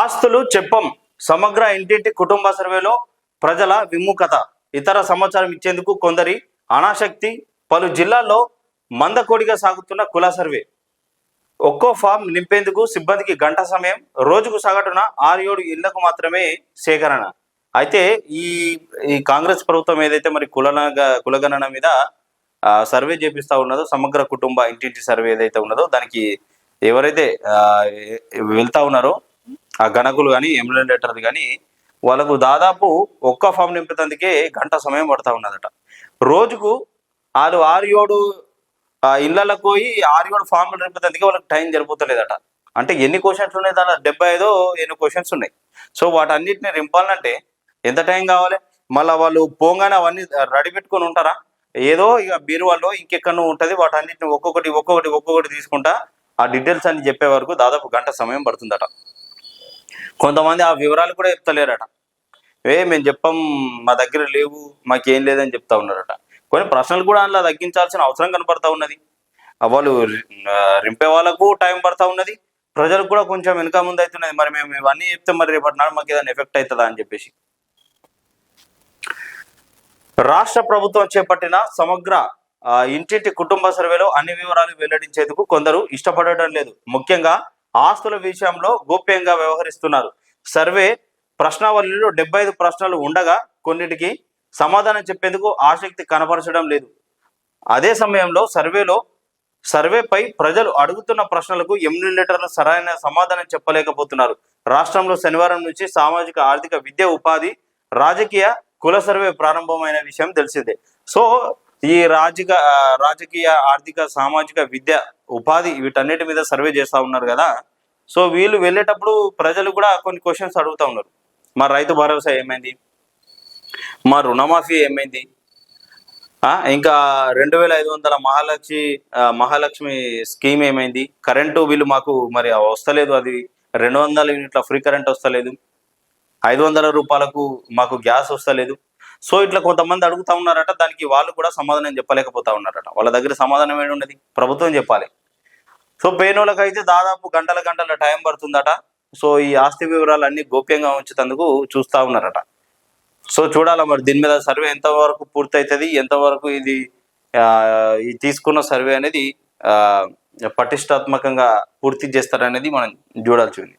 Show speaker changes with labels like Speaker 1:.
Speaker 1: ఆస్తులు చెప్పం. సమగ్ర ఇంటింటి కుటుంబ సర్వేలో ప్రజల విముఖత. ఇతర సమాచారం ఇచ్చేందుకు కొందరి అనాసక్తి. పలు జిల్లాల్లో మందకోడిగా సాగుతున్న కుల సర్వే. ఒక్కో ఫామ్ నింపేందుకు సిబ్బందికి గంట సమయం రోజుకు సగటున ఆరు ఏడు ఇళ్ళకు మాత్రమే సేకరణ. అయితే ఈ ఈ కాంగ్రెస్ ప్రభుత్వం ఏదైతే మరి కులనగ కులగణన మీద సర్వే చేపిస్తా ఉన్నదో సమగ్ర కుటుంబ ఇంటింటి సర్వే ఏదైతే ఉన్నదో దానికి ఎవరైతే వెళ్తా ఉన్నారో ఆ గణకులు కానీ ఎమ్యులేటర్లు కానీ వాళ్ళకు దాదాపు ఒక్క ఫామ్ నింపేటందుకే గంట సమయం పడతా ఉన్నదట. రోజుకు వాళ్ళు ఆరు ఏడు ఆ ఇళ్ళకు పోయి ఆరు ఏడు ఫామ్లు నింపేటందుకే వాళ్ళకి టైం జరిపోతలేదట అంటే ఎన్ని క్వశ్చన్స్ ఉన్నాయి దాని డెబ్బై ఐదో ఎన్ని క్వశ్చన్స్ ఉన్నాయి. సో వాటన్నిటిని నింపాలంటే ఎంత టైం కావాలి? మళ్ళీ వాళ్ళు పోగానే అవన్నీ రెడీ పెట్టుకొని ఉంటారా? ఏదో ఇక బీరువాళ్ళు ఇంకెక్కడో ఉంటుంది వాటన్నిటిని ఒక్కొక్కటి ఒక్కొక్కటి ఒక్కొక్కటి తీసుకుంటా ఆ డీటెయిల్స్ అన్ని చెప్పే వరకు దాదాపు గంట సమయం పడుతుందట. కొంతమంది ఆ వివరాలు కూడా చెప్తలేరట. ఏ మేము చెప్పం మా దగ్గర లేవు మాకేం లేదని చెప్తా ఉన్నారట. కొన్ని ప్రశ్నలు కూడా అందులో తగ్గించాల్సిన అవసరం కనపడతా ఉన్నది. వాళ్ళు రింపే వాళ్ళకు టైం పడతా ఉన్నది. ప్రజలకు కూడా కొంచెం వెనుక ముందు అవుతున్నది మరి మేము ఇవన్నీ చెప్తే మరి రేపటి నాడు మాకు ఏదైనా ఎఫెక్ట్ అవుతుందా అని చెప్పేసి. రాష్ట్ర ప్రభుత్వం చేపట్టిన సమగ్ర ఇంటింటి కుటుంబ సర్వేలో అన్ని వివరాలు వెల్లడించేందుకు కొందరు ఇష్టపడటం లేదు. ముఖ్యంగా ఆస్తుల విషయంలో గోప్యంగా వ్యవహరిస్తున్నారు. సర్వే ప్రశ్నావళిలో డెబ్బై ఐదు ప్రశ్నలు ఉండగా కొన్నిటికి సమాధానం చెప్పేందుకు ఆసక్తి కనపరచడం లేదు. అదే సమయంలో సర్వేలో సర్వేపై ప్రజలు అడుగుతున్న ప్రశ్నలకు ఎమ్యులేటర్లు సరైన సమాధానం చెప్పలేకపోతున్నారు. రాష్ట్రంలో శనివారం నుంచి సామాజిక ఆర్థిక విద్య ఉపాధి రాజకీయ కుల సర్వే ప్రారంభమైన విషయం తెలిసిందే. సో ఈ రాజక రాజకీయ ఆర్థిక సామాజిక విద్య ఉపాధి వీటన్నిటి మీద సర్వే చేస్తూ ఉన్నారు కదా. సో వీళ్ళు వెళ్ళేటప్పుడు ప్రజలు కూడా కొన్ని క్వశ్చన్స్ అడుగుతా ఉన్నారు. మా రైతు భరోసా ఏమైంది? మా రుణమాఫీ ఏమైంది? ఇంకా రెండు వేల ఐదు వందల మహాలక్ష్మి మహాలక్ష్మి స్కీమ్ ఏమైంది? కరెంటు బిల్లు మాకు మరి వస్తలేదు అది. రెండు వందల యూనిట్ల ఫ్రీ కరెంట్ వస్తలేదు. ఐదు వందల రూపాయలకు మాకు గ్యాస్ వస్తలేదు. సో ఇట్లా కొంతమంది అడుగుతా ఉన్నారట దానికి వాళ్ళు కూడా సమాధానం చెప్పలేకపోతా ఉన్నారట. వాళ్ళ దగ్గర సమాధానం ఏంటి ఉన్నది? ప్రభుత్వం చెప్పాలి. సో పేనోళ్ళకి దాదాపు గంటల గంటల టైం పడుతుందట. సో ఈ ఆస్తి వివరాలు అన్ని గోప్యంగా ఉంచేందుకు చూస్తా ఉన్నారట. సో చూడాలి మరి దీని మీద సర్వే ఎంతవరకు పూర్తవుతుంది ఎంతవరకు ఇది ఆ, ఈ తీసుకున్న సర్వే అనేది ఆ, పటిష్టాత్మకంగా పూర్తి చేస్తారనేది మనం చూడాల్సి ఉంది.